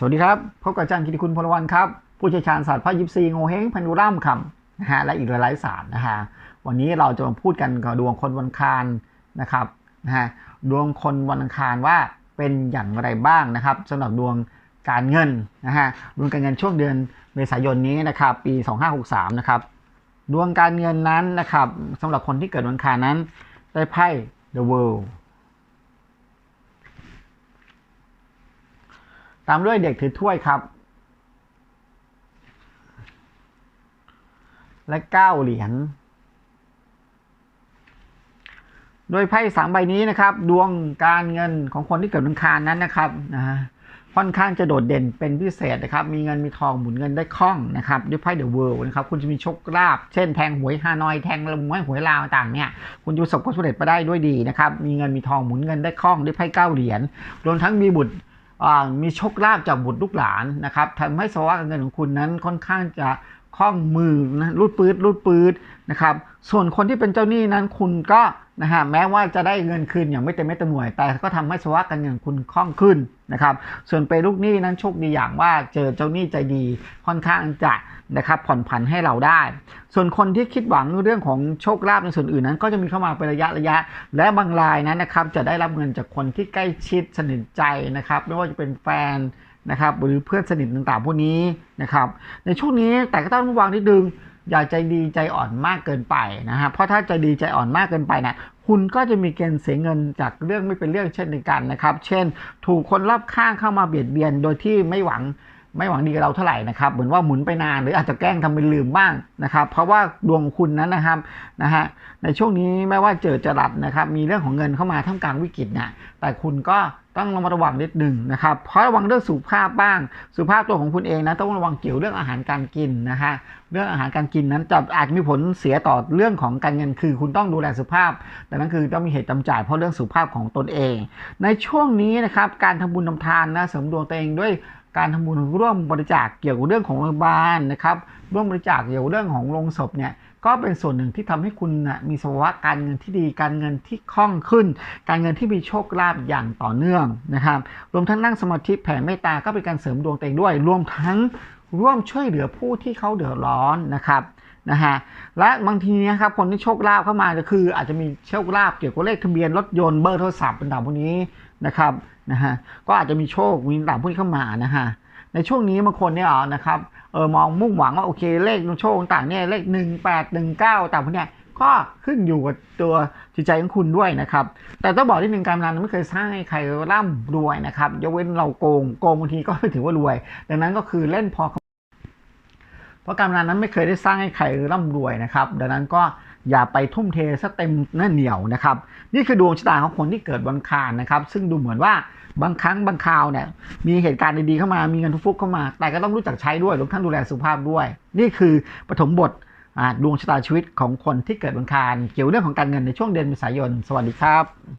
สวัสดีครับ พบกับอาจารย์กิติคุณพลวันครับ ผู้เชี่ยวชาญศาสตร์พระยิปซีโงเฮงพันธุรัมคำนะฮะและอีกหลายๆศาสตร์นะฮะวันนี้เราจะมาพูดกันกับดวงคนวันคารนะครับนะฮะดวงคนวันคารว่าเป็นอย่างไรบ้างนะครับสำหรับดวงการเงินนะฮะดวงการเงินช่วงเดือนเมษายนนี้นะครับ ปี 2563 นะครับ ดวงการเงินนั้นนะครับสำหรับคนที่เกิดวันคารนั้นได้ไพ่ The World ตามด้วยเด็กถือถ้วยครับ และเก้าเหรียญโดยไพ่สามใบนี้นะครับ ดวงการเงินของคนที่เกิดวันอังคารนั้นนะครับนะฮะค่อนข้างจะโดดเด่นเป็นพิเศษนะครับ มีเงินมีทองหมุนเงินได้คล่องนะครับ ด้วยไพ่เดอะเวิลด์นะครับ คุณจะมีโชคลาภเช่นแทงหวยฮานอยแทงลมวยหวยลาวต่างเนี่ยคุณจะประสบความสำเร็จไปได้ด้วยดีนะครับ มีเงินมีทองหมุนเงินได้คล่องด้วยไพ่เก้าเหรียญรวมทั้งมีบุตร มีโชคลาภจากบุตรลูกหลานนะครับทำให้สภาวะการเงินของคุณนั้นค่อนข้างจะคล่องมือนะรูดปืดรูดปืดนะครับ ส่วนคนที่เป็นเจ้าหนี้นั้นคุณก็ นะฮะแม้ว่าจะได้เงินคืนอย่างไม่เต็มเม็ดเต็มหน่วย แต่ก็ทำให้สภาวะการเงินของคุณคล่องขึ้นนะครับส่วนเปลูกหนี้นั้นโชคดีอย่างว่าเจอเจ้าหนี้ใจดีค่อนข้างจะนะครับผ่อนผันให้เราได้ ส่วนคนที่คิดหวังเรื่องของโชคลาภในส่วนอื่นนั้น ก็จะมีเข้ามาเป็นระยะระยะ และบางรายนั้นนะครับจะได้รับเงินจากคนที่ใกล้ชิดสนิทใจนะครับไม่ว่าจะเป็นแฟนนะครับหรือเพื่อนสนิทต่างๆพวกนี้นะครับในช่วงนี้แต่ก็ต้องระวังนิดนึง อย่าใจดีใจอ่อนมากเกินไปนะฮะเพราะถ้าใจดีใจอ่อนมากเกินไปนะคุณก็จะมีเกณฑ์เสียเงินจากเรื่องไม่เป็นเรื่องเช่นเดียวกันนะครับ เช่น ถูกคนรอบข้างเข้ามาเบียดเบียนโดยที่ไม่หวังไม่หวังดีกับเราเท่าไหร่นะครับ เหมือนว่าหมุนไปนานหรืออาจจะแกล้งทำเป็นลืมบ้างนะครับ เพราะว่าดวงคุณนั้นนะครับนะฮะในช่วงนี้ไม่ว่าเจอจะรัสนะครับ มีเรื่องของเงินเข้ามาท่ามกลางวิกฤตนี่ยแต่คุณก็ ต้องระมัดระวังนิดหนึ่งนะครับเพราะระวังเรื่องสุขภาพบ้าง สุขภาพตัวของคุณเองนะต้องระวังเกี่ยวเรื่องอาหารการกินนะฮะเรื่องอาหารการกินนั้นจะอาจมีผลเสียต่อเรื่องของการเงินคือ คุณต้องดูแลสุขภาพดังนั้นคือต้องมีเหตุจำจ่ายเพราะเรื่องสุขภาพของตนเอง ในช่วงนี้นะครับการทำบุญทำทานนะเสริมดวงตัวเองด้วยการทำบุญร่วมบริจาคเกี่ยวกับเรื่องของโรงพยาบาลนะครับร่วมบริจาคเกี่ยวกับเรื่องของโรงศพเนี่ย ก็เป็นส่วนหนึ่งที่ทำให้คุณนะมีสภาวะการเงินที่ดี การเงินที่คล่องขึ้น การเงินที่มีโชคลาภอย่างต่อเนื่องนะครับ รวมทั้งนั่งสมาธิแผ่เมตตาก็เป็นการเสริมดวงตัวเองด้วย รวมทั้งร่วมช่วยเหลือผู้ที่เขาเดือดร้อนนะครับนะฮะและบางทีนะครับคนที่โชคลาภเข้ามาก็คือ อาจจะมีโชคลาภเกี่ยวกับเลขทะเบียนรถยนต์เบอร์โทรศัพท์เป็นต่างพวกนี้นะครับนะฮะก็อาจจะมีโชคมีต่างพวกนี้เข้ามานะฮะ ในช่วงนี้บางคนเนี่ยนะครับเออมองมุ่งหวังว่าโอเคเลขโชคต่างเนี่ยเลขหนึ่งแปดหนึ่งเก้าต่างพวกเนี้ยก็ขึ้นอยู่กับตัวจิตใจของคุณด้วยนะครับ แต่ต้องบอกที่หนึ่งการงานไม่เคยสร้างให้ใครร่ำรวยนะครับยกเว้นเราโกงโกงบางทีก็ไม่ถือว่ารวย ดังนั้นก็คือเล่นพอเพราะการงานนั้นไม่เคยได้สร้างให้ใครร่ำรวยนะครับ ดังนั้นก็ อย่าไปทุ่มเทซะเต็มหน้าเหนียวนะครับ นี่คือดวงชะตาของคนที่เกิดวันอังคารนะครับ ซึ่งดูเหมือนว่าบางครั้งบางคราวเนี่ยมีเหตุการณ์ดีๆเข้ามามีเงินทุบฟุกเข้ามา แต่ก็ต้องรู้จักใช้ด้วยรวมทั้งดูแลสุขภาพด้วย นี่คือปฐมบทดวงชะตาชีวิตของคนที่เกิดวันอังคารเกี่ยวเรื่องของการเงินในช่วงเดือนเมษายน สวัสดีครับ